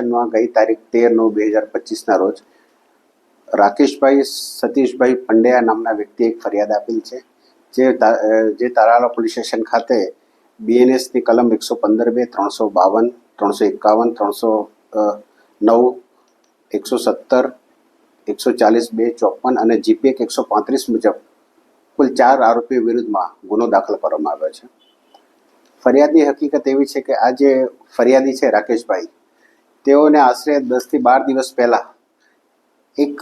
સ્ટેશનમાં ગઈ તારીખ તેર નવ બે હજાર પચીસના રોજ રાકેશભાઈ સતીશભાઈ પંડ્યા નામના વ્યક્તિએ એક ફરિયાદ આપેલ છે. જે જે તારાલા પોલીસ સ્ટેશન ખાતે બીએનએસની કલમ એકસો પંદર બે, ત્રણસો બાવન, ત્રણસો એકાવન, ત્રણસો નવ, એકસો સત્તર, એકસો ચાલીસ બે, ચોપન અને જીપીએક એકસો પાંત્રીસ મુજબ કુલ ચાર આરોપીઓ વિરુદ્ધમાં ગુનો દાખલ કરવામાં આવ્યો છે. ફરિયાદની હકીકત એવી છે કે આ જે ફરિયાદી છે રાકેશભાઈ તેઓને આશરે દસથી બાર દિવસ પહેલાં એક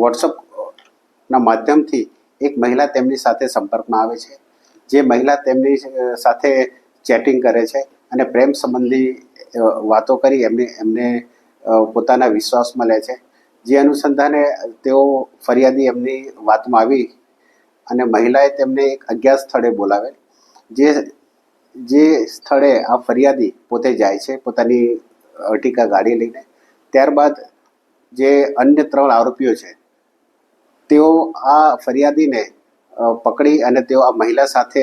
વોટ્સઅપના માધ્યમથી એક મહિલા તેમની સાથે સંપર્કમાં આવે છે. જે મહિલા તેમની સાથે ચેટિંગ કરે છે અને પ્રેમ સંબંધી વાતો કરી એમને એમને પોતાના વિશ્વાસમાં લે છે. જે અનુસંધાને તેઓ ફરિયાદી એમની વાતમાં આવી અને મહિલાએ તેમને એક અજ્ઞાત સ્થળે બોલાવે જે જે સ્થળે આ ફરિયાદી પોતે જાય છે, પોતાની અર્ટિકા ગાડી લઈને, ત્યારબાદ જે અન્ય ત્રણ આરોપીઓ છે, તેઓ આ ફરિયાદીને પકડી અને તેઓ આ મહિલા સાથે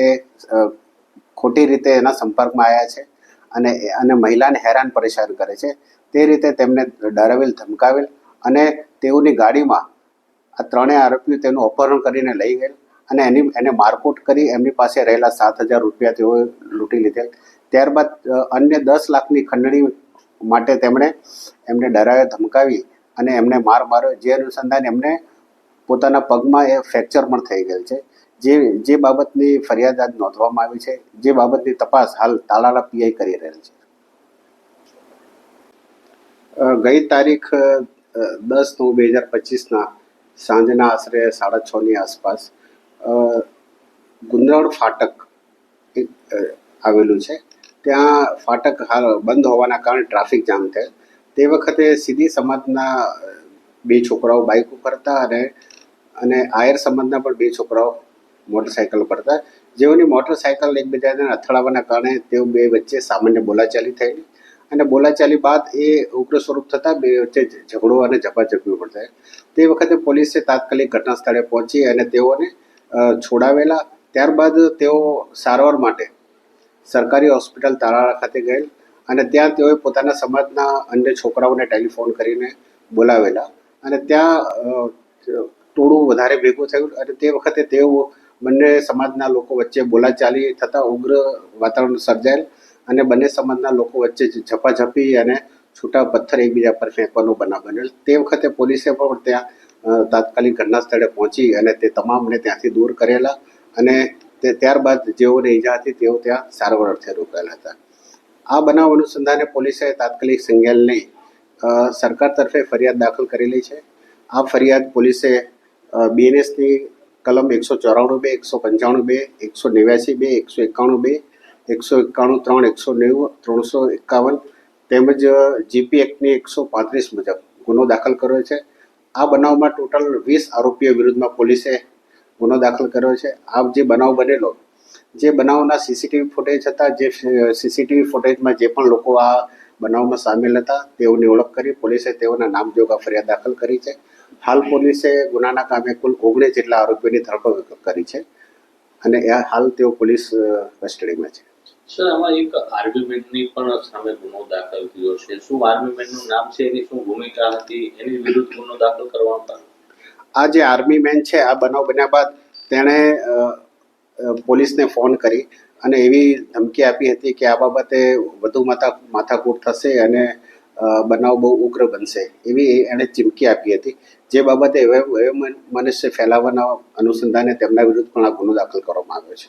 ખોટી રીતે એના સંપર્કમાં આવ્યા છે અને અને મહિલાને હેરાન પરેશાન કરે છે. તે રીતે તેમને ડરાવેલ, ધમકાવેલ અને તેઓની ગાડીમાં આ ત્રણેય આરોપીઓ તેનું અપહરણ કરીને લઈ ગયેલ. અને એની એને મારકૂટ કરી એમની પાસે રહેલા સાત હજાર રૂપિયા તેઓએ લૂંટી લીધેલ. ત્યારબાદ અન્ય દસ લાખની ખંડણી માટે તેમણે એમને ડરાવ્યા ધમકાવી અને એમને માર માર્યો. જે અનુસંધાન એમને પોતાના પગમાં એ ફ્રેક્ચર પણ થઈ ગયેલ છે. જે જે બાબતની ફરિયાદ આજ નોંધવામાં આવી છે. જે બાબતની તપાસ હાલ તાલાળા પીઆઈ કરી રહેલ છે. ગઈ તારીખ દસ નવ બે હજાર પચીસના સાંજના આશરે સાડા છની આસપાસ અ, ગુંદરડ ફાટક આવેલું છે. ત્યાં ફાટક હાલ બંધ હોવાના કારણે ટ્રાફિક જામ થયો. તે વખતે સીધી સમાજના બે છોકરાઓ બાઇક ઉપર અને અને આયર સમાજના પણ બે છોકરાઓ મોટરસાયકલ પર હતા. જેઓની મોટરસાયકલ એકબીજાને અથડાવાના કારણે તેઓ બે વચ્ચે સામાન્ય બોલાચાલી થયેલી અને બોલાચાલી બાદ એ ઉગ્ર સ્વરૂપ થતાં બે વચ્ચે ઝઘડો અને ઝપાઝપી પણ થાય તે વખતે પોલીસે તાત્કાલિક ઘટના સ્થળે પહોંચી અને તેઓને છોડાવેલા. ત્યારબાદ તેઓ સારવાર માટે સરકારી હોસ્પિટલ તારાળા ખાતે ગયેલ અને ત્યાં તેઓએ પોતાના સમાજના અન્ય છોકરાઓને ટેલિફોન કરીને બોલાવેલા. અને ત્યાં ટોળું વધારે ભેગું થયું અને તે વખતે તેઓ બંને સમાજના લોકો વચ્ચે બોલાચાલી થતાં ઉગ્ર વાતાવરણ સર્જાયેલ અને બંને સમાજના લોકો વચ્ચે ઝપાઝપી અને છૂટા પથ્થર એકબીજા પર ફેંકવાનો બનાવ બનેલ. તે વખતે પોલીસે પણ ત્યાં તાત્કાલિક ઘટના સ્થળે પહોંચી અને તે તમામને ત્યાંથી દૂર કરેલા અને તે ત્યારબાદ જેઓને ઈજા હતી તેઓ ત્યાં સારવાર અર્થે રોકાયેલા હતા. આ બનાવ અનુસંધાને પોલીસે તાત્કાલિક સંજ્ઞાન લઈ સરકાર તરફે ફરિયાદ દાખલ કરેલી છે. આ ફરિયાદ પોલીસે બીએનએસની કલમ એકસો ચોરાણું બે, એકસો પંચાણું બે, એકસો નેવ્યાસી બે, એકસો એકાણું બે, એકસો એકાણું ત્રણ, એકસો નેવું, ત્રણસો એકાવન તેમજ જીપી એક્ટની એકસો પાંત્રીસ મુજબ ગુનો દાખલ કર્યો છે. આ બનાવમાં ટોટલ વીસ આરોપીઓ વિરુદ્ધમાં પોલીસે ગુનો દાખલ કર્યો છે. આ જે બનાવ બનેલો, જે બનાવના સીસીટીવી ફૂટેજ હતા, જે સીસીટીવી ફૂટેજમાં જે પણ લોકો આ બનાવમાં સામેલ હતા, તેઓની ઓળખ કરી, પોલીસે તેઓના નામ જોગા ફરિયાદ દાખલ કરી છે. હાલ પોલીસે ગુનાના કામે કુલ ઓગણીસ જેટલા આરોપીઓની ધરપકડ કરી છે અને હાલ તેઓ પોલીસ કસ્ટડીમાં છે. સર આમાં એક આર્ગ્યુમેન્ટની પણ સામે ગુનો દાખલ થયો છે. શું આર્ગ્યુમેન્ટનું નામ છે એની શું ભૂમિકા હતી? એની વિરુદ્ધ ગુનો દાખલ કરવામાં આવ્યો આ જે આર્મી મેન છે, આ બનાવ બન્યા બાદ તેણે પોલીસને ફોન કરી અને એવી ધમકી આપી હતી કે આ બાબતે વધુ માથા, માથાકૂટ થશે અને બનાવ બહુ ઉગ્ર બનશે. એવી એણે ચીમકી આપી હતી. જે બાબતે મનુષ્ય ફેલાવાના અનુસંધાને તેમના વિરુદ્ધ પણ આ ગુનો દાખલ કરવામાં આવ્યો છે.